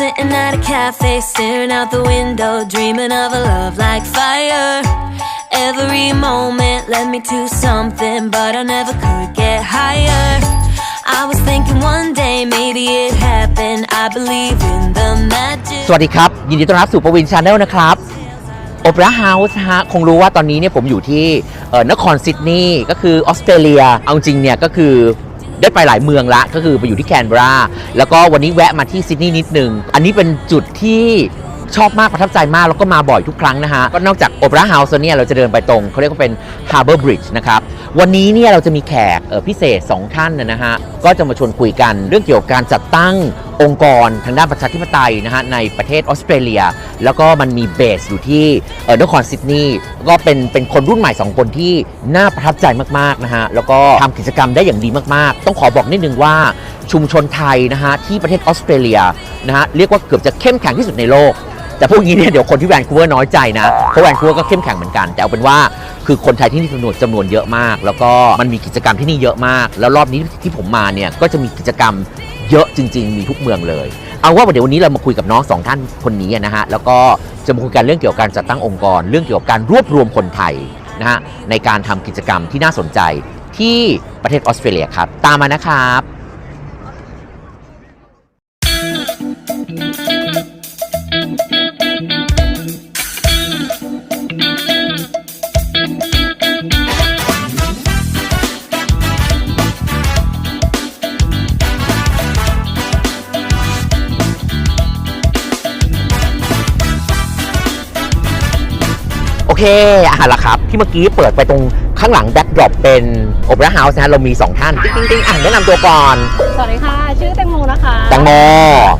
sitting at a cafe, staring out the window, dreaming of a love like fire. Every moment led me to something, but I never could get higher. I was thinking one day maybe it happened. I believe in the magic. สวัสดีครับ ยินดีต้อนรับสู่ปวินชาแนลนะครับโอเปร่าเฮาส์ฮะคงรู้ว่าตอนนี้เนี่ยผมอยู่ที่เอ่อนครซิดนีย์ก็คือออสเตรเลีย เอาจริงเนี่ยก็คือ ได้ไปหลายเมืองละก็คือไปอยู่ที่แคนเบราแล้วก็วันนี้แวะมาที่ซิดนีย์นิดนึง อันนี้เป็นจุดที่ชอบมากประทับใจมาก แล้วก็มาบ่อยทุกครั้งนะฮะ ก็นอกจากโอเปร่าเฮาส์เนี่ยเราจะเดินไปตรงเขาเรียกว่าเป็นคาร์เบอร์บริดจ์นะครับวันนี้เนี่ยเราจะมีแขกพิเศษ 2 ท่านนะฮะ ก็จะมาชวนคุยกันเรื่องเกี่ยวกับการจัดตั้ง องค์กรทางด้านประชาธิปไตยนะฮะในประเทศออสเตรเลีย แล้วก็มันมีเบสอยู่ที่เอ่อนครซิดนีย์ก็เป็นเป็นคนรุ่นใหม่ 2 คนที่น่าประทับใจมากๆนะฮะแล้วก็ทำกิจกรรมได้อย่างดีมากๆ ต้องขอบอกนิดนึงว่าชุมชนไทยนะฮะที่ประเทศออสเตรเลียนะฮะเรียกว่าเกือบจะเข้มแข็งที่สุดในโลก แต่พวกนี้เนี่ยเดี๋ยวคนที่แวนคูเวอร์น้อยใจนะเพราะแวนคูเวอร์ก็เข้มแข็งเหมือนกัน แต่เอาเป็นว่าคือคนไทยที่นี่จำนวนจำนวนเยอะมาก แล้วก็มันมีกิจกรรมที่นี่เยอะมาก แล้วรอบนี้ที่ผมมาเนี่ยก็จะมีกิจกรรม เยอะจริง ๆ มีทุกเมืองเลย เอาว่าเดี๋ยววันนี้เรามาคุยกับน้องสองท่านคนนี้นะฮะแล้วก็จะมาคุยกันเรื่องเกี่ยวกับการจัดตั้งองค์กร เรื่องเกี่ยวกับการรวบรวมคนไทยนะฮะในการทำกิจกรรมที่น่าสนใจที่ประเทศออสเตรเลียครับ ตามมานะครับ เคอะละครับ ที่เมื่อกี้เปิดไปตรงข้างหลังแบ็กดรอปเป็นโอเปร่าเฮาส์นะฮะเรามี 2 ท่านติ๊งติ๊งๆอ่านแนะนำตัวก่อน สวัสดีค่ะ ชื่อแตงโมนะคะ แตงโม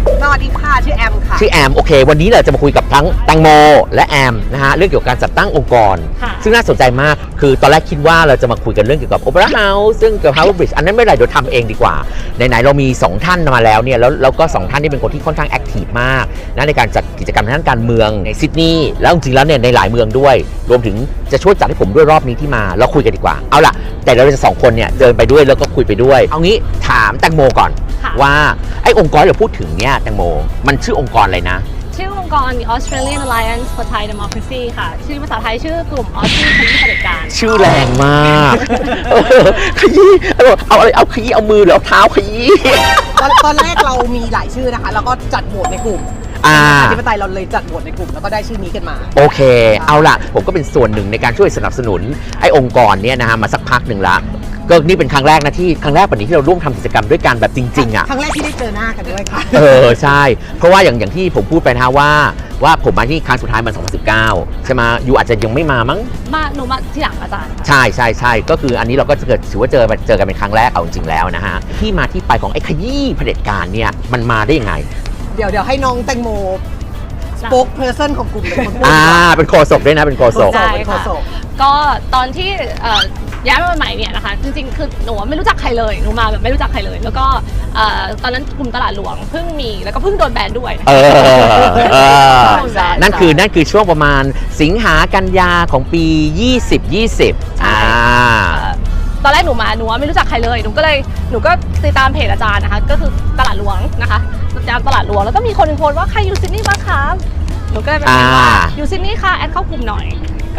ส วัสดีค่ะ ชื่อแอมค่ะ ชื่อแอม โอเค วันนี้เราจะมาคุยกับทั้งแตงโม และแอมนะฮะเรื่องเกี่ยวกับการจัดตั้งองค์กรค่ะซึ่งน่าสนใจมากคือตอนแรกคิดว่าเราจะมาคุยกันเรื่องเกี่ยวกับโอเปร่าเฮาส์ซึ่งเกี่ยวกับ Harbour Bridge อันนั้นไม่เป็นไรเดี๋ยวทำเองดีกว่าไหนๆเรามี 2 ท่านมาแล้วเนี่ยแล้วแล้วก็ 2 ท่านที่เป็นคนที่ค่อนข้างแอคทีฟมากนะในการจัดกิจกรรมทางด้านการเมืองในซิดนีย์แล้วจริงๆแล้วเนี่ยในหลายเมืองด้วย รวมถึงจะช่วยจัดให้ผมด้วยรอบนี้ที่มาเราคุยกันดีกว่าเอาล่ะ แต่เราจะสองคนเนี่ยเดินไปด้วยแล้วก็คุยไปด้วย เอางี้ถามแตงโมก่อน ค่ะ ว่าไอ้องค์กรที่เราพูดถึงเนี่ยแตงโม มันชื่อองค์กรอะไรนะ ชื่อองค์กร The Australian Alliance for Thai Democracy ค่ะ ชื่อภาษาไทยชื่อกลุ่มออสเตรเลียนเผด็จการ ชื่อแรงมากเออขยี้เอาเอาอะไรเอาขยี้เอามือหรือเอาเท้าขยี้ ตอนตอนแรกเรามีหลายชื่อนะคะ แล้วก็จัดโหวตในกลุ่มอ่าอธิปไตยเราเลยจัดโหวตในกลุ่มแล้วก็ได้ชื่อนี้กันมา โอเค เอาล่ะ ผมก็เป็นส่วนหนึ่งในการช่วยสนับสนุนไอ้องค์กรเนี่ยนะฮะมาสักพักหนึ่งละ ก็นี่เป็นครั้งแรกนะที่ครั้งแรกวันนี้ที่เราร่วมทำกิจกรรมด้วยกันแบบจริงๆอะ ครั้งแรกที่ได้เจอหน้ากันด้วยค่ะ เออใช่ เพราะว่าอย่างอย่างที่ผมพูดไปนะฮะว่า ว่าผมมาที่ครั้งสุดท้ายมัน 2019 ใช่ไหมยูอาจจะยังไม่มามั้ง มาหนูมาที่หลังอาจารย์ใช่ใช่ใช่ก็คืออันนี้เราก็จะเกิดถือว่าเจอเจอกันเป็นครั้งแรกเอาจริงๆแล้วนะฮะ ที่มาที่ไปของไอ้ขยี้เผด็จการเนี่ยมันมาได้ยังไง เดี๋ยวเดี๋ยวให้น้องแตงโมสป o อ e เพ r ร์ n ของกลุ่มเป็นคนพูดอ่าเป็นโคศกด้วยนะเป็นโคศก ใช่เป็นโฆค่ะษก ก็ตอนที่เอ่อ ย้ายมาใหม่เนี่ยนะคะจริงๆคือหนูไม่รู้จักใครเลยหนูมาแบบไม่รู้จักใครเลย แล้วก็เอ่อตอนนั้นกลุ่มตลาดหลวงเพิ่งมีแล้วก็เพิ่งโดนแบนด้วย เออเออใช่นั่นคือนั่นคือช่วงประมาณสิงหากันยาของปี 2020 อ่า ตอนแรกหนูมาหนูว่าไม่รู้จักใครเลยหนูก็เลยหนูก็ติดตามเพจอาจารย์นะคะ ก็คือตลาดหลวงนะคะติดตามตลาดหลวงแล้วก็มีคนหนึ่งโพสต์ว่าใครอยู่ซิดนีย์บ้างคะหนูก็เลยไปพิมพ์ว่าอ่า อยู่ซิดนีย์ค่ะแอดเข้ากลุ่มหน่อย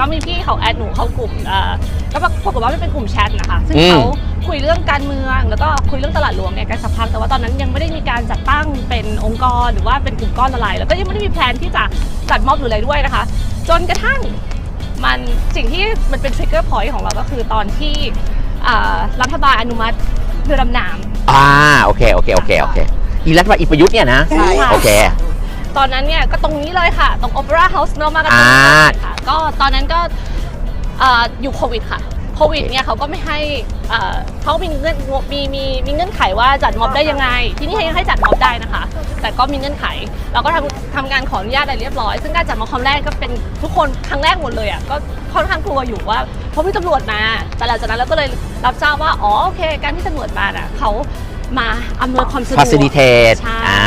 ก็มีพี่เขาแอดหนูเข้ากลุ่มเอ่อก็ปรากฏว่ามันเป็นกลุ่มแชทนะคะ ซึ่งเขาคุยเรื่องการเมือง แล้วก็คุยเรื่องตลาดหลวงเนี่ยกันสักพักแต่ว่าตอนนั้นยังไม่ได้มีการจัดตั้งเป็นองค์กรหรือว่าเป็นกลุ่มก้อนอะไร แล้วก็ยังไม่ได้มีแพลนที่จะจัดม็อบหรืออะไรด้วยนะคะ จนกระทั่ง มันสิ่งที่มันเป็นทริกเกอร์พอยต์ของเราก็คือตอนที่อ่ารัฐบาลอนุมัติเรือดำน้ำ อ่าโอเคโอเคโอเคโอเคอีรัฐบาลอีประยุทธ์เนี่ยนะใช่ค่ะ โอเค ตอนนั้นเนี่ยก็ตรงนี้เลยค่ะ ตรง Opera House เนอะมากันตรงอ่านี้ค่ะ ก็ตอนนั้นก็อยู่โควิดค่ะโควิดเนี่ยเขาก็ไม่ให้เขามีเงื่อนมีมีมีเงื่อนไขว่าจัดม็อบได้ยังไง ที่นี่ยังให้จัดม็อบได้นะคะ แต่ก็มีเงื่อนไข เราก็ทำทำงานขออนุญาตอะไรเรียบร้อย ซึ่งการจัดม็อบครั้งแรกก็เป็นทุกคนครั้งแรกหมดเลยอะก็ค่อนข้างกลัวอยู่ว่าเพราะมีตำรวจมา แต่หลังจากนั้นเราก็เลยรับทราบว่าอ๋อโอเค การที่ตำรวจมาน่ะเขา มาอำนวยความสะดวก facilitate ใช่อ่า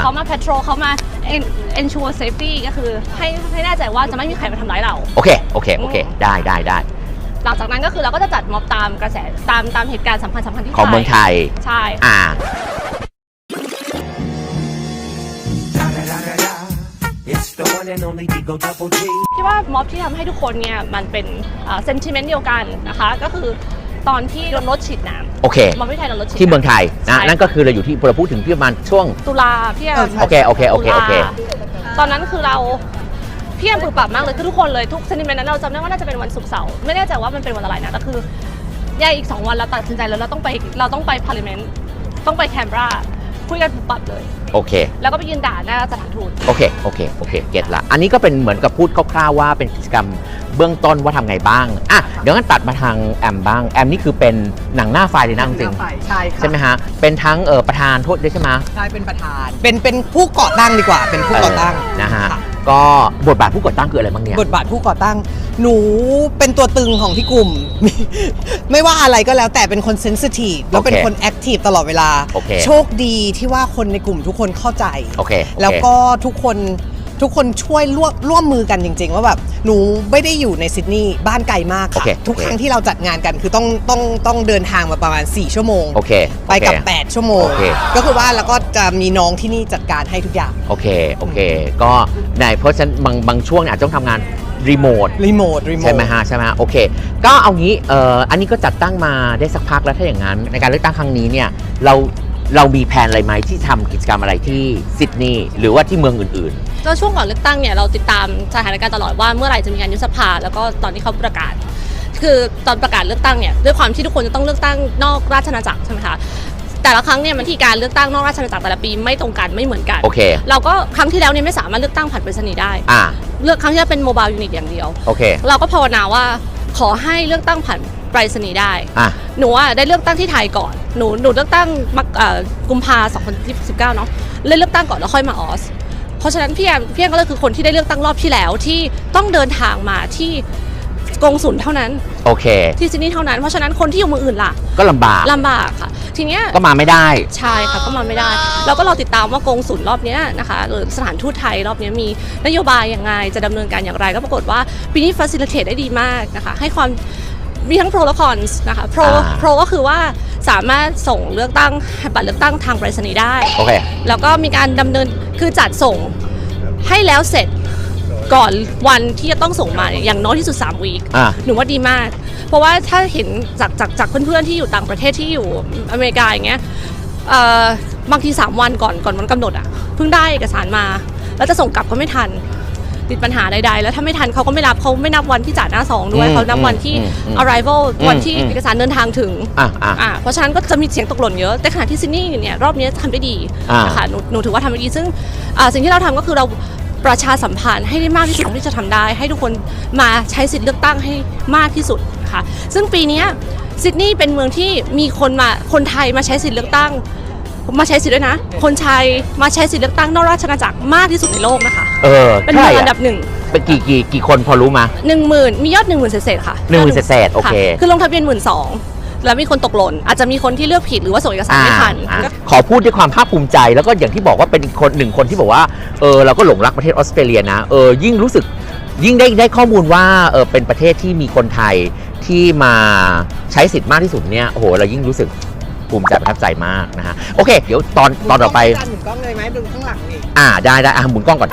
เขามา patrol เขามา en- ensure safety ก็คือให้ให้แน่ใจว่าจะไม่มีใครมาทำร้ายเรา โอเค โอเค โอเค ได้ได้ได้หลังจากนั้นก็คือเราก็จะจัดม็อบตามกระแสตามตามเหตุการณ์สำคัญสำคัญที่ของเมืองไทย ใช่ อ่า one and only Digo Double G. พี่ว่าม็อบที่ทำให้ทุกคนเนี่ยมันเป็นเซนติเมนต์เดียวกันนะคะ ก็คือ ตอนที่โดนรถฉีดน้ำโอเคม็อบที่ไทยโดนรถฉีดที่เมืองไทยใช่นะนั่นก็คือเราอยู่ที่เราพูดถึงที่ประมาณช่วงตุลาพี่แอมโอเคโอเคโอเคโอเคตอนนั้นคือเราพี่แอมปึกปรับมากเลยคือทุกคนเลยทุกเซนติเมนต์นั้นเราจำได้ว่าน่าจะเป็นวันศุกร์เสาร์ไม่แน่ใจว่ามันเป็นวันอะไรนะแต่คือแย่อีก2วันเราตัดสินใจแล้วเราต้องไปเราต้องไปพาร์ลิเมนต์ต้องไปแคนเบรา คุยกันปึกปรับเลย โอเค แล้วก็ไปยืนด่าหน้าสถานทูตโอเค โอเค โอเค เก็ตละ อันนี้ก็เป็นเหมือนกับพูดคร่าวๆว่าเป็นกิจกรรมเบื้องต้นว่าทำไงบ้าง อะ เดี๋ยวงั้นตัดมาทางแอมบ้าง แอมนี่คือเป็นหนังหน้าไฟเลยนะจริงใช่ค่ะๆใช่ไหมฮะ เป็นทั้งเออประธานโทษด้วยใช่ไหมใช่เป็นประธาน เป็นเป็นผู้ก่อตั้งดีกว่า เป็นผู้ก่อตั้งเนะฮะ ค่ ก็บทบาทผู้ก่อตั้งคืออะไรบ้างเนี่ย บทบาทผู้ก่อตั้ง หนูเป็นตัวตึงของที่กลุ่ม ไม่ว่าอะไรก็แล้วแต่เป็นคนเซนซิทีฟแล้วเป็นโอเคคนแอคทีฟตลอดเวลา โอเค โชคดีที่ว่าคนในกลุ่มทุกคนเข้าใจ โอเคโอเคแล้วก็ทุกคน ทุกคนช่วยร่วมร่วมมือกันจริง ๆ ว่าแบบหนูไม่ได้อยู่ในซิดนีย์บ้านไกลมากโอค่ะเคทุกโอเคครั้งที่เราจัดงานกันคือต้องต้องต้องเดินทางมาประมาณ 4 ชั่วโมง โอเคไปกับ โอเค8 ชั่วโมง โอเค ก็คือว่าแล้วก็จะมีน้องที่นี่จัดการให้ทุกอย่างโอเค โอเค ก็ในเพราะฉะนั้นบางบางช่วงเนี่ยอาจจะต้องทำงานรีโมท รีโมทรีโมท ใช่ไหมฮะใช่ไหมฮะโอเค ก็เอางี้เอ่ออันนี้ก็จัดตั้งมาได้สักพักแล้วถ้าอย่างนั้น ในการเลือกตั้งครั้งนี้เนี่ยเรา เรามีแผนอะไรไหมที่ทำกิจกรรมอะไรที่ซิดนีย์หรือว่าที่เมืองอื่น ก็ช่วงก่อนเลือกตั้งเนี่ยเราติดตามสถานการณ์ตลอดว่าเมื่อไหร่จะมีการยุบสภาแล้วก็ตอนที่เขาประกาศ คือตอนประกาศเลือกตั้งเนี่ยด้วยความที่ทุกคนจะต้องเลือกตั้งนอกราชอาณาจักรใช่ไหมคะแต่ละครั้งเนี่ยมันที่การเลือกตั้งนอกราชอาณาจักรแต่ละปีไม่ตรงกันไม่เหมือนกันโอเค เราก็ครั้งที่แล้วเนี่ยไม่สามารถเลือกตั้งผ่านไปรษณีย์ได้ๆอ่าเลือกครั้งที่แล้วเป็นโมบายยูนิตอย่างเดียว โอเค เราก็ภาวนาว่าขอให้เลือกตั้งผ่านไปรษณีย์ได้ อะ หนูอะได้เลือกตั้งที่ไทยก่อน หนูหนูเลือกตั้งมักเอ่อกุมภา2019เนาะเล่นเลือกตั้งก่อนแล้วค่อยมาออส เพราะฉะนั้นพี่แอมพี่แอมก็เลยคือคนที่ได้เลือกตั้งรอบที่แล้วที่ต้องเดินทางมาที่กงสุลเท่านั้นโอเค ที่ซิดนีย์เท่านั้นเพราะฉะนั้นคนที่อยู่เมืองอื่นล่ะก็ลำบากลำบากค่ะ ทีเนี้ย ก็มาไม่ได้ ใช่ค่ะก็มาไม่ได้เราก็รอติดตามว่ากงสุลรอบเนี้ยนะคะหรือสถานทูตไทยรอบเนี้ยมีนโยบายยังไงจะดำเนินการอย่างไรก็ปรากฏว่าปีนี้ facilitate ได้ดีมากนะคะให้ความ มีทั้ง pro และ cons นะคะ pro อ่า pro ก็คือว่าสามารถส่งเลือกตั้งบัตรเลือกตั้งทางไปรษณีย์ได้ โอเค แล้วก็มีการดำเนินคือจัดส่งให้แล้วเสร็จก่อนวันที่จะต้องส่งมาเนี่ยอย่างน้อยที่สุด 3 วีคอ่า หนูว่าดีมาก เพราะว่าถ้าเห็นจากจากจากเพื่อนๆที่อยู่ต่างประเทศที่อยู่อเมริกาอย่างเงี้ยเอ่อบางที 3 วันก่อนก่อนวันกำหนดอะเพิ่งได้เอกสารมา แล้วจะส่งกลับก็ไม่ทัน ติดปัญหาใดๆ แล้วถ้าไม่ทันเขาก็ไม่รับเขาไม่นับวันที่จ่ายหน้าซองด้วยอืมเขานับวันที่ อืมอืม arrival อืมวันที่อืม เอกสารเดินทางถึงอะอะ อ่าเพราะฉะนั้นก็จะมีเสียงตกหล่นเยอะ แต่ขณะที่ซิดนีย์เนี่ยรอบนี้ทำได้ดีอ่าน นะคะหนูหนูถือว่าทำได้ดีซึ่งอ่าสิ่งที่เราทำก็คือเราประชาสัมพันธ์ให้ได้มากที่สุดที่จะทำได้ ให้ทุกคนมาใช้สิทธิ์เลือกตั้งให้มากที่สุดนะคะซึ่งปีเนี้ยซิดนีย์เป็นเมืองที่มีคนมาคนไทยมาใช้สิทธิ์เลือกตั้ง มาใช้สิทธิ์ด้วยนะ คนไทยมาใช้สิทธิ์เลือกตั้งนอกราชอาณาจักรมากที่สุดในโลกนะคะ เออเป็นใช่เมืองอันอะดับหนึ่งเป็นกี่กี่กี่คนพอรู้มา หนึ่งหมื่นมียอดหนึ่งหมื่นเศษๆค่ะหนึ่งหมื่นเศษๆโอเคะคือลงทะเบียนหมื่นสองแล้วมีคนตกหล่นอาจจะมีคนที่เลือกผิดหรือว่าส่งเอกสารไม่ทันอ่าก็ ขอพูดด้วยความภาคภูมิใจ แล้วก็อย่างที่บอกว่าเป็นคนหนึ่งคนที่บอกว่าเออเราก็หลงรักประเทศออสเตรเลียนะเออยิ่งรู้สึกยิ่งได้ได้ข้อมูลว่าเออเป็นประเทศที่มีคนไทยที่มาใช้สิทธิ์มากที่สุดเนี่ยโอ้โหเรายิ่งรู้สึกภูมิใจประทับใจมากนะฮะโอเค เดี๋ยวตอนตอนต่อไป หมุนกล้องเลยไหมดูข้างหลังนี่อ่าได้ได้อะหมุนกล้องก่อน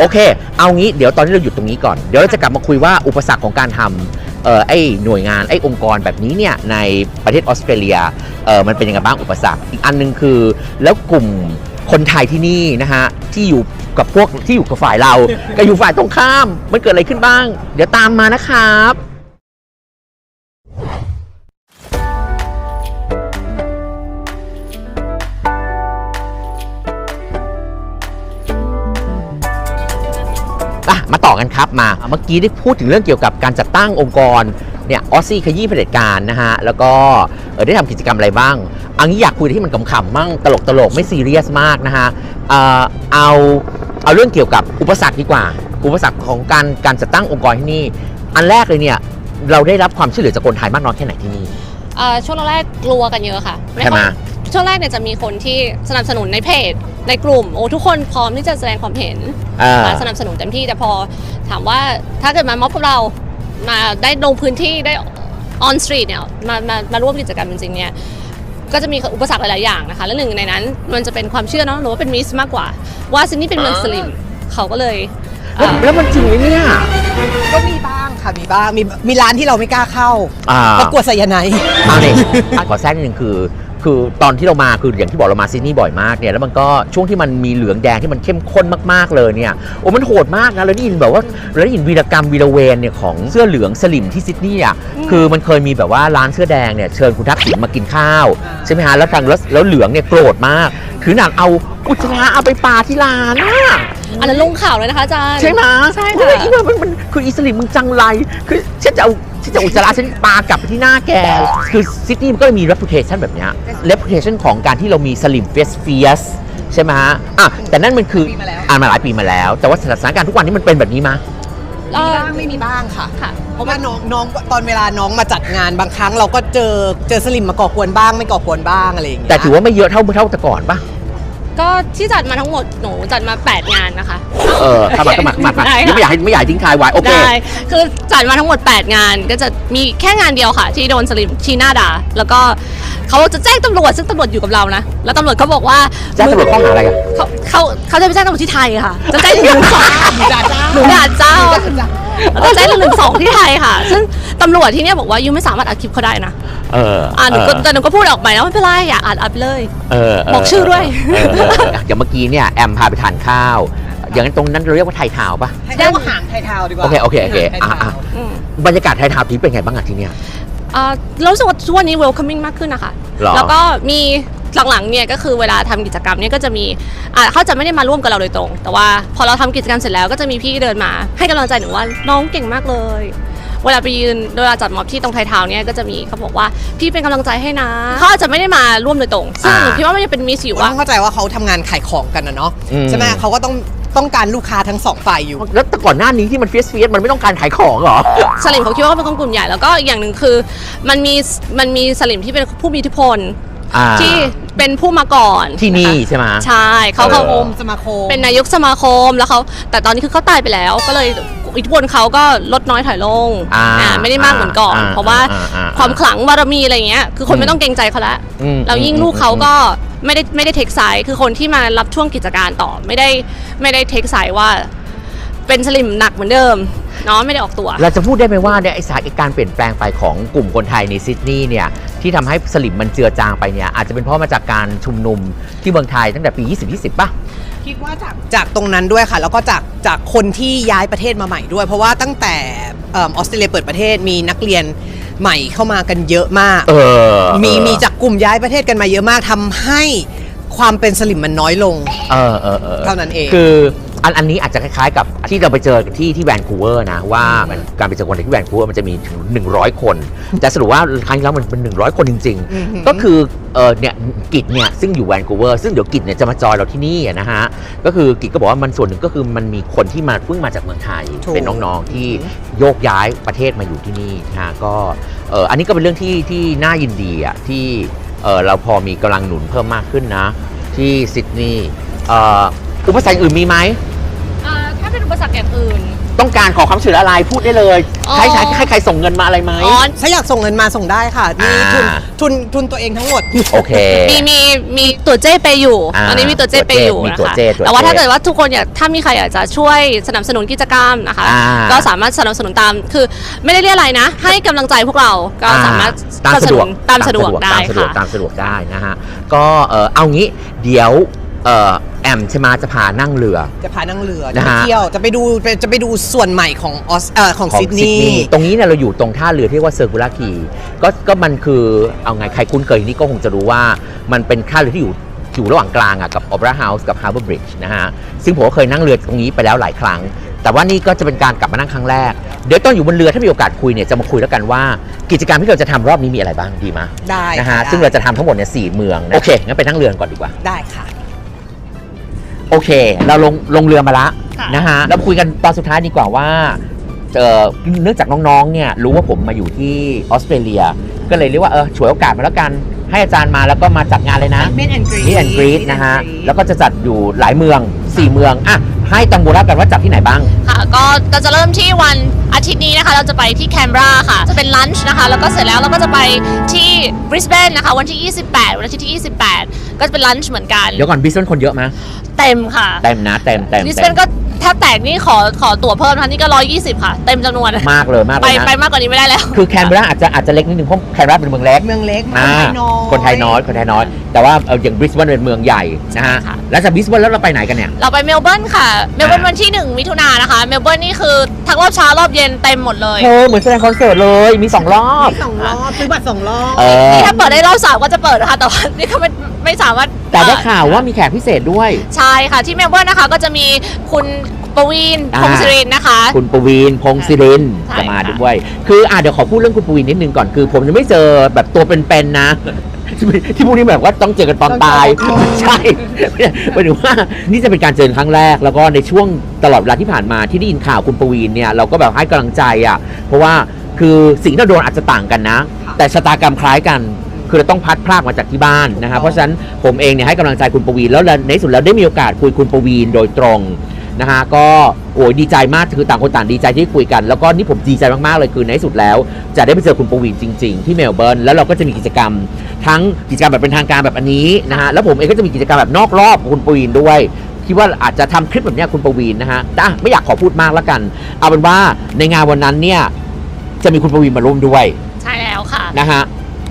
โอเค เอางี้เดี๋ยวตอนที่เราหยุดตรงนี้ก่อน เดี๋ยวเราจะกลับมาคุยว่าอุปสรรคของการทำเอ่อไอ้หน่วยงานไอ้องค์กรแบบนี้เนี่ยในประเทศออสเตรเลียเออมันเป็นยังไงบ้างอุปสรรค อีกอันหนึงคือ แล้วกลุ่มคนไทยที่นี่นะฮะที่อยู่กับพวกที่อยู่กับฝ่ายเรา กับอยู่ฝ่ายตรงข้าม มันเกิดอะไรขึ้นบ้าง เดี๋ยวตามมานะครับ อะมาต่อกันครับมาเมื่อกี้ได้พูดถึงเรื่องเกี่ยวกับการจัดตั้งองค์กรเนี่ยออสซี่ขยี้เผด็จการนะฮะ แล้วก็เอ่อได้ทำกิจกรรมอะไรบ้าง อันนี้อยากคุยที่มันขำๆมั่งตลกตลกๆไม่ซีเรียสมากนะฮะเอ่อเอาเอาเรื่องเกี่ยวกับอุปสรรคดีกว่า อุปสรรคของการการจัดตั้งองค์กรที่นี่ อันแรกเลยเนี่ยเราได้รับความช่วยเหลือจากคนไทยมากน้อยแค่ไหนที่นี่เอ่อช่วงแรกๆกลัวกันเยอะค่ะใช่ไหมค่อย ช่วงแรกเนี่ยจะมีคนที่สนับสนุนในเพจ ในกลุ่มโอ้ทุกคนพร้อมที่จะแสดงความเห็นอ่า สนับสนุนเต็มที่แต่พอถามว่าถ้าเกิดมาม็อบพวกเรามาได้ลงพื้นที่ได้ on street เนี่ยมามามาร่วมกิจกรรมจริงๆเนี่ยก็จะมีอุปสรรคหลายๆอย่างนะคะ และหนึ่งในนั้นมันจะเป็นความเชื่อเนาะหรือว่าเป็นมิสมากกว่า ว่าซิดนีย์เป็นเมืองสลิมเขาก็เลยแล้วอ่าแล้วมันจริงไหมเนี่ย ก็มีบ้างค่ะมีบ้างมีมีร้านที่เราไม่กล้าเข้าอ่าเพราะกลัวไซยาไนด์ เอาเนี่ยขอแทรกนิดนึงคือ คือตอนที่เรามาคืออย่างที่บอกเรามาซิดนีย์บ่อยมากเนี่ยแล้วมันก็ช่วงที่มันมีเหลืองแดงที่มันเข้มข้นมากๆเลยเนี่ยโอ้มันโหดมากนะแล้วได้ยินแบบว่าแล้วได้ยินวีรกรรมวีรเวรเนี่ยของเสื้อเหลืองสลิมที่ซิดนีย์อะคือมันเคยมีแบบว่าร้านเสื้อแดงเนี่ยเชิญคุณทักษิณมากินข้าวใช่ไหมฮะแล้วทางแล้วแล้วเหลืองเนี่ยโกรธมาก คือหนักเอาอุจจาระเอาไปปาที่ร้านอะอันนั้นลงข่าวเลยนะคะอาจารย์ ใช่ไหมใช่เฮ้ยค่ะอีมันมันมันคืออิสลิมมึงจังไร คือฉันจะเอาฉันจะเอาอุจจาระฉันปากลับไปที่หน้าแก คือซิดนีย์มันก็เลยมี reputation แบบเนี้ย reputation ของการที่เรามีสลิมเฟียสเฟียสใช่ไหมฮะอะแต่นั่นมันคือปีมาแล้ว อ่านมาหลายปีมาแล้ว แต่ว่าสถานการณ์ทุกวันนี้มันเป็นแบบนี้มะเอ่อบ้างไม่มีบ้างค่ะ ค่ะ เพราะว่าน้องน้องตอนเวลาน้องมาจัดงานบางครั้งเราก็เจอเจอสลิมมาก่อกวนบ้างไม่ก่อกวนบ้างอะไรอย่างเงี้ยแต่ถือว่าไม่เยอะเท่าเท่าแต่ก่อนปะ ก็ที่จัดมาทั้งหมดหนูจัดมา 8 งานนะคะ เออเข้ามาเข้ามาเข้ามาได้ยังไม่อยากค่ะให้ไม่อยากให้ทิ้งทายไว้โอเค ได้ คือจัดมาทั้งหมด 8 งาน ก็จะมีแค่งานเดียวค่ะ ที่โดนสลิมชี้หน้าด่า แล้วก็เขาจะแจ้งตำรวจซึ่งตำรวจอยู่กับเรานะ แล้วตำรวจเขาบอกว่าแจ้งตำรวจข้อหาอะไรอะ เขาเขาเขาจะไปแจ้งตำรวจที่ไทยค่ะ จะแจ้งหนึ่งหนึ่งสองด่าเจ้าหนูด่าเจ้าแล้วจะแจ้งหนึ่งหนึ่งสองที่ไทยค่ะ ซึ่งตำรวจที่เนี่ยบอกว่ายูไม่สามารถอัดคลิปเขาได้นะ เอออ่าหนูก็เออแต่หนูก็พูดออกไปนะไม่เป็นไรอยากอัดอัดเลยเออเบอกชื่อด้วยเออเออเอออย่างเมื่อกี้เนี่ยแอมพาไปทานข้าว อย่างนั้นตรงนั้นเราเรียกว่าไทยทาวน์ปะ ให้เรียกว่าหางไทยทาวน์ดีกว่าโอเคโอเคโอเคหางไทยอะทาวน์อืมบรรยากาศไทยทาวน์ที่เป็นไงบ้างอะที่เนี่ย อ่าเรารู้สึกว่าทุกวันนี้ welcoming มากขึ้นนะคะหรอ แล้วก็มีหลังๆเนี่ยก็คือเวลาทำกิจกรรมเนี่ยก็จะมีอ่าเขาจะไม่ได้มาร่วมกับเราโดยตรง แต่ว่าพอเราทำกิจกรรมเสร็จแล้วก็จะมีพี่เดินมาให้กำลังใจหนูว่าน้องเก่งมากเลย เวลาไปยืนเวลาจัดม็อบที่ตรงไทยทาวน์เนี่ยก็จะมีเขาบอกว่าพี่เป็นกำลังใจให้นะเขาอาจจะไม่ได้มาร่วมโดยตรงซึ่งหนูอ่าคิดว่ามันยังเป็นมิสอยู่ต้ว่าองเข้าใจว่าเขาทำงานขายของกันนะเนาะอืม ใช่ไหมเขาก็ต้องต้องการลูกค้าทั้งสองฝ่ายอยู่ แล้วแต่ก่อนหน้านี้ที่มันเฟียสเฟียสมันไม่ต้องการขายของเหรอ สลิมเขาคิดว่าเขาเป็นคนกลุ่มใหญ่แล้วก็อีกอย่างหนึ่งคือ มันมีมันมีสลิมที่เป็นผู้มีอิทธิพล อ่า ที่ เป็นผู้มาก่อนที่นี่ะคะใช่ไหม ใช่เขาเอเขาอสมาคมเป็นนายกสมาคมแล้วเขาแต่ตอนนี้คือเขาตายไปแล้ว ก็เลยอิทธิพลเขาก็ลดน้อยถอยลงอ่าอ่าไม่ได้มากเหมือนก่อน อ่าเพราะว่าอ่าอ่าความขลังบารมีอะไรเงี้ยคือคนอืมไม่ต้องเกรงใจเขาแล้วอืมแล้วยิ่งอืมลูกเขาอืมก็ไม่ได้ไม่ได้เทคไซด์คือคนที่มารับช่วงกิจการต่อไม่ได้ไม่ได้เทคไซด์ว่า เป็นสลิมหนักเหมือนเดิมเนาะไม่ได้ออกตัว เราจะพูดได้ไหมว่าเนี่ยไอ้สาเหตุการเปลี่ยนแปลงไปของกลุ่มคนไทยในซิดนีย์เนี่ยที่ทำให้สลิมมันเจือจางไปเนี่ยอาจจะเป็นเพราะมาจากการชุมนุมที่เมืองไทยตั้งแต่ปี 2020ป่ะ คิดว่าจากจากตรงนั้นด้วยค่ะ แล้วก็จากจากคนที่ย้ายประเทศมาใหม่ด้วย เพราะว่าตั้งแต่เออออสเตรเลียเปิดประเทศมีนักเรียนใหม่เข้ามากันเยอะมาก เออมีเออมีจากกลุ่มย้ายประเทศกันมาเยอะมากทำให้ความเป็นสลิมมันน้อยลง เออเออออเท่านั้นเอง คือ อันอันนี้อาจจะคล้ายๆกับที่เราไปเจอที่ที่แวนคูเวอร์นะ ว่ามันการไปเจอคนที่แวนคูเวอร์มันจะมีถึง 100 คน แต่สรุปว่าครั้งที่แล้วมันเป็น 100 คนจริงอือหือๆก็คือเออเนี่ยกิจเนี่ยซึ่งอยู่แวนคูเวอร์ซึ่งเดี๋ยวกิจเนี่ยจะมาจอยเราที่นี่อะนะฮะ ก็คือกิจก็บอกว่ามันส่วนหนึ่งก็คือมันมีคนที่มาเพิ่งมาจากเมืองไทย ถูก เป็นน้องๆที่โยกย้ายประเทศมาอยู่ที่นี่นะฮะก็เอออันนี้ก็เป็นเรื่องที่ที่น่ายินดีอะที่เออเราพอมีกำลังหนุนเพิ่มมากขึ้นนะ ที่ซิดนีย์เอ่ออุปสรรคอื่นมีไหมอ่า ถ้าเป็นอุปสรรคอย่างอื่น ต้องการขอความช่วยเหลืออะไรพูดได้เลย อ๋อ ใครใช้ให้ใครส่งเงินมาอะไรไหม อ๋อ ถ้าอยากส่งเงินมาส่งได้ค่ะมีทุนอ่า ทุนทุนตัวเองทั้งหมด โอเค มีมีมีตัวเจ้ไปอยู่อ่าตอนนี้มีตัวเจ้ไปอยู่มีนะตัวคะเจ้ตัวเจ้แต่ว่าถ้าเกิดว่าทุกคนอยากถ้ามีใครอยากจะช่วยสนับสนุนกิจกรรมนะคะ อ่าก็สามารถสนับสนุนตามคือไม่ได้เรียกอะไรนะ ให้กำลังใจพวกเราก็สามารถตามสะดวกตามสะดวกได้ตามสะดวกค่ะ ตามสะดวกได้นะฮะ ก็เออเอางี้ เดี๋ยว เออแอมใช่ไหมาจะพานั่งเรือ จะพานั่งเรือนะจะไปฮะ เที่ยวจะไปดูจะไปดูส่วนใหม่ของออสเอ่อของของซิดซิดนีนีย์ย์ ตรงนี้เนี่ยเราอยู่ตรงท่าเรือที่เรียกว่าเซอร์ u ูล r คีก็ก็มันคือเอาไงใครคุ้นเคยที่นี่ก็คงจะรู้ว่ามันเป็นท่าเรือที่อยู่อยู่ระหว่างกลางอะกับ Opera House กับ Harbour Bridge นะฮะ ซึ่งผมก็เคยนั่งเรือตรงนี้ไปแล้วหลายครั้ง แต่ว่านี่ก็จะเป็นการกลับมานั่งครั้งแรก เดี๋ยวตอนอยู่บนเรือถ้ามีโอกาสคุยเนี่ยจะมาคุยแล้วกันว่า กิจกรรมที่เราจะทำรอบนี้มีอะไรบ้างดีไหมได้นะค่ฮะซึ่งเราจะทำทั้งหมดเนี่ยสี่เมืองนะโอเคงั้นไปนั่งเรือก่อนดีกว่า ได้ค่ะ โอเค เราลงลงเรือมาละค่ะ นะฮะเราคุยกันตอนสุดท้ายดีกว่าว่าเออเนื่องจากน้องๆเนี่ยรู้ว่าผมมาอยู่ที่ออสเตรเลีย ก็เลยเรียกว่าเออฉวยโอกาสมาแล้วกัน ให้อาจารย์มาแล้วก็มาจัดงานเลยนะ Meet and greet นี่แอนกรี Meet นะฮะ and greet แล้วก็จะจัดอยู่หลายเมือง 4 เมือง อะ ให้ตังบูรับกันว่าจัดที่ไหนบ้าง ค่ะก็เราจะเริ่มที่วันอาทิตย์นี้นะคะ เราจะไปที่แคนเบราค่ะ จะเป็นลันช์นะคะ แล้วก็เสร็จแล้วเราก็จะไปที่บริสเบนนะคะ วันที่ 28 วันอาทิตย์ที่28 ก็จะเป็นลันช์เหมือนกัน เดี๋ยวก่อนบิสเซนคนเยอะไหมเต็มค่ะ เต็มนะเต็มเต็มบริสเต็เบมนก็ แทบแตกนี่ขอขอตั๋วเพิ่มนะคะนี่ก็120ค่ะ เต็มจำนวนมากเลยมากไปเลยนะ ไปมากกว่านี้ไม่ได้แล้ว คือแคนเบราอาจจะอาจจะเล็กนิดนึงเพราะแคนเบราเป็นเมืองเล็ก เมืองเล็กอ่าคนไทยน้อยคนไทยน้อย คนไทยน้อย แต่ว่าเอออย่างบริสเบนเป็นเมืองใหญ่นะฮะใช่ค่ะ แล้วจากบริสเบนแล้วเราไปไหนกันเนี่ย เราไปเมลเบิร์นค่ะ เมลเบิร์นอ่าวันที่1มิถุนายนนะคะ เมลเบิร์นนี่คือทั้งรอบเช้ารอบเย็นเต็มหมดเลยเธอเหมือนแสดงคอนเสิร์ตเลย มีสองรอบสองรอบซื้อบัตรสองรอบ เออ นี่ถ้าเปิดได้รอบสามก็จะเปิดนะคะแต่ว่านี่ก็ไม่ไม่สามารถ แต่ได้เอ่อข่าวว่ามีแขกพิเศษด้วย ใช่ค่ะที่เมลเบิร์นนะคะก็จะมีคุณปวีนอ่าพงศิรินทร์นะคะ คุณปวีนพงศิรินทร์ใช่จะมาค่ะด้วย คืออะเดี๋ยวขอพูดเรื่องคุณปวีนนิดนึงก่อนคือ ผมยังไม่เจอแบบตัวเป็นๆนะที่พูดนี่แบบว่าต้องเจอกันตอนตาย ใช่หมายถึงว่านี่จะเป็นการเจอกันครั้งแรก แล้วก็ในช่วงตลอดเวลาที่ผ่านมาที่ได้ยินข่าวคุณปวีนเนี่ยเราก็แบบให้กำลังใจอะเพราะว่าคือสิ่งที่เราโดนอาจจะต่างกันนะ แต่ชะตากรรมคล้ายกัน คือเราต้องพัดพรากมาจากที่บ้านนะฮะเพราะฉะนั้นผมเองเนี่ยให้กำลังใจคุณปวีนแล้วในที่สุดแล้วได้มีโอกาสคุยคุณปวีนโดยตรงนะฮะก็โอ้ยดีใจมากคือต่างคนต่างดีใจที่คุยกัน แล้วก็นี่ผมดีใจมากๆเลยคือในที่สุดแล้ว จะได้ไปเจอคุณปวีนจริง ๆ ที่เมลเบิร์นแล้วเราก็จะมีกิจกรรม ทั้งกิจกรรมแบบเป็นทางการแบบอันนี้นะฮะแล้วผมเองก็จะมีกิจกรรมแบบนอกรอบกับคุณปวีนด้วยคิดว่าอาจจะทำคลิปแบบเนี้ยคุณปวีนนะฮะแต่อะไม่อยากขอพูดมากแล้วกัน เอาเป็นว่าในงานวันนั้นเนี่ยจะมีคุณปวีนมาร่วมด้วย ใช่แล้วค่ะนะฮะ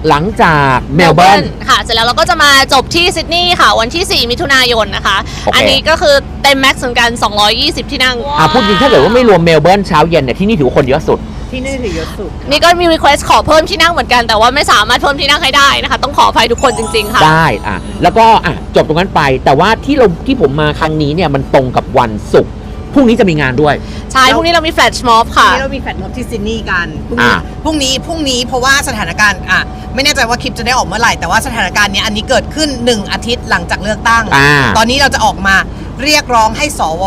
หลังจากเมลเบิร์นค่ะ เสร็จแล้วเราก็จะมาจบที่ซิดนีย์ค่ะ วันที่ 4 มิถุนายนนะคะโอเคอันนี้ก็คือเต็มแม็กซ์เหมือนกัน 220 ที่นั่งอ่าพูดจริงถ้าเกิดว่าไม่รวมเมลเบิร์นเช้าเย็นเนี่ยที่นี่ถือว่าคนเยอะสุดที่นี่ถือเยอะสุดนี่ก็มีรีเควสขอเพิ่มที่นั่งเหมือนกันแต่ว่าไม่สามารถเพิ่มที่นั่งให้ได้นะคะ ต้องขออภัยทุกคนจริง ๆ ค่ะ ได้อะแล้วก็อะจบตรงนั้นไป แต่ว่าที่เราที่ผมมาครั้งนี้เนี่ยมันตรงกับวันศุกร์ พรุ่งนี้จะมีงานด้วย ใช่พรุ่งนี้เรามีแฟลชม็อบวันค่ะนี้เรามีแฟลตม็อบที่ซิดนีย์กันพรุ่งอ่านี้พรุ่งนี้พรุ่งนี้เพราะว่าสถานการณ์อะไม่แน่ใจว่าคลิปจะได้ออกเมื่อไหร่แต่ว่าสถานการณ์เนี้ยอันนี้เกิดขึ้น 1 อาทิตย์หลังจากเลือกตั้ง อ่า ตอนนี้เราจะออกมาเรียกร้องให้สว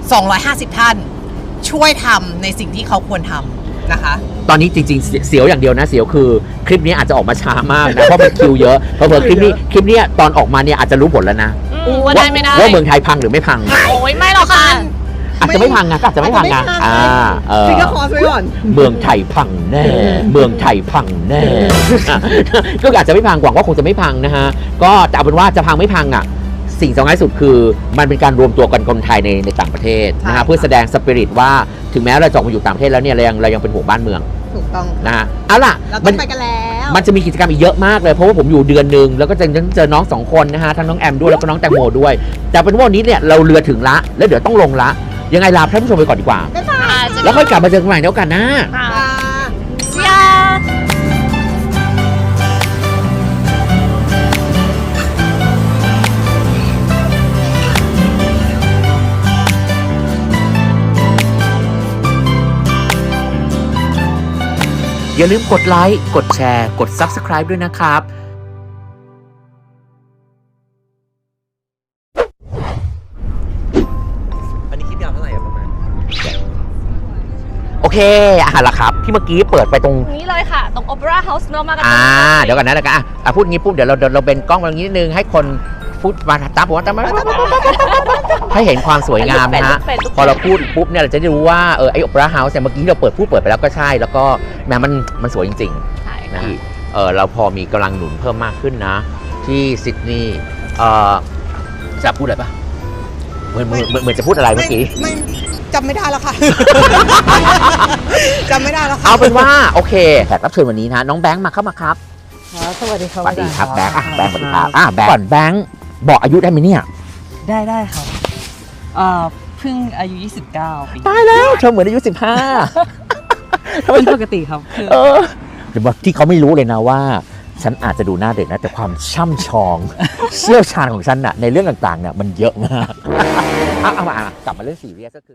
250 ท่าน ช่วยทำในสิ่งที่เขาควรทำนะคะ ตอนนี้จริงๆเสียเสียวอย่างเดียวนะเสียวคือ คลิปนี้อาจจะออกมาช้ามากนะ เพราะมันคิวเยอะเพราะเผื่อคลิปนี้คลิปเนี้ยตอนออกมาเนี่ยอาจจะรู้ผลแล้วนะ อืมว่าได้ไม่ได้ ว่าเมืองไทยพังหรือไม่พัง โอ้ยไม่หรอกค่ะ อาจจะไม่พังนะก็อาจจะไม่พังนะอ่าเออฟิกเกอร์คอร์สไว้ก่อน เมืองไทยพังแน่ เมืองไทยพังแน่ ก็อาจจะไม่พังหวังว่าคงจะไม่พังนะฮะ ก็แต่เอาเป็นว่าจะพังไม่พังอะ สิ่งสำคัญที่สุดคือมันเป็นการรวมตัวกันคนไทยในในต่างประเทศนะใช่ฮะค่ะเพื่อแสดงสปิริตว่าถึงแม้เราจะออกมาอยู่ต่างประเทศแล้วเนี่ยเรายังเรายังเป็นห่วงบ้านเมืองถูกต้องนะฮะเอาล่ะเรามัต้อน งไปกันแล้ว มันจะมีกิจกรรมอีกเยอะมากเลย เพราะว่าผมอยู่เดือนหนึ่งแล้วก็จะยังเจอน้องสองคนนะฮะทั้งน้องแอมด้วยแล้วก็น้องแตงโมด้วย แต่เป็นว่าวันนี้เนี่ยเราเรือถึงละ แล้วเดี๋ยวต้องลงละ ยังไงลาท่านผู้ชมไปก่อนดีกว่าค่ะจะแล้วค่อยกลับมาเจอกันใหม่ในโอกาสหน้า ค่ะอ่าเชียร์อย่าลืมกดไลค์ กดแชร์ กด Subscribe ด้วยนะครับ เคอะละครับ ที่เมื่อกี้เปิดไปตรง ตรงนี้เลยค่ะ ตรง Opera House เนอะมากันตรอ่างนี้เดี๋ยวกันนะเดี๋ยวกันอะอะพูดงี้ปุ๊บเดี๋ยวเราเดี๋ยวเราเบนกล้องมาตรงนี้นิดนึงให้คนพูดมาตามผมว่าตามมาให้เห็นความสวยงามนะฮะ เป็นลูกเป็ดพอเราพูดปุ๊บเนี่ยเราจะได้รู้ว่าเออไอโอเปร่าเฮาส์เนี่ยเมื่อกี้ที่เราเปิดพูดเปิดไปแล้วก็ใช่ แล้วก็แหมมันมันสวยจริงๆใช่นะค่ะ เออเราพอมีกำลังหนุนเพิ่มมากขึ้นนะ ที่ซิดนีย์เออจะพูดอะไรปะเหมือนเหมือนเหมือนเหมือนจะพูดอะไรเมื่อกี้ ไม่ จำไม่ได้แล้วค่ะ จำไม่ได้แล้วค่ะเอาเป็นว่าโอเคแขกรับเชิญวันนี้นะน้องแบงค์มาเข้ามาครับครับสวัสดีครับสวัสดีครับอาแบจางค์ย์อะแบงค์สวัสดีครับอะแบงค์ก่อนแบงค์บอกอายุได้ไหมเนี่ย ได้ได้ครับอ่าเพิ่งอายุ 29 ปีตายแล้วเธอเหมือนอายุ 15ทำไมเป็นปกติครับคือเออเดี๋ยวบอกที่เขาไม่รู้เลยนะว่า ฉันอาจจะดูหน้าเด็กนะ แต่ความช่ำชอง เชี่ยวชาญของฉันน่ะในเรื่องต่างๆเนี่ยมันเยอะมากเอาเอามาอะกลับมาเรื่องซีเรียสก็คือ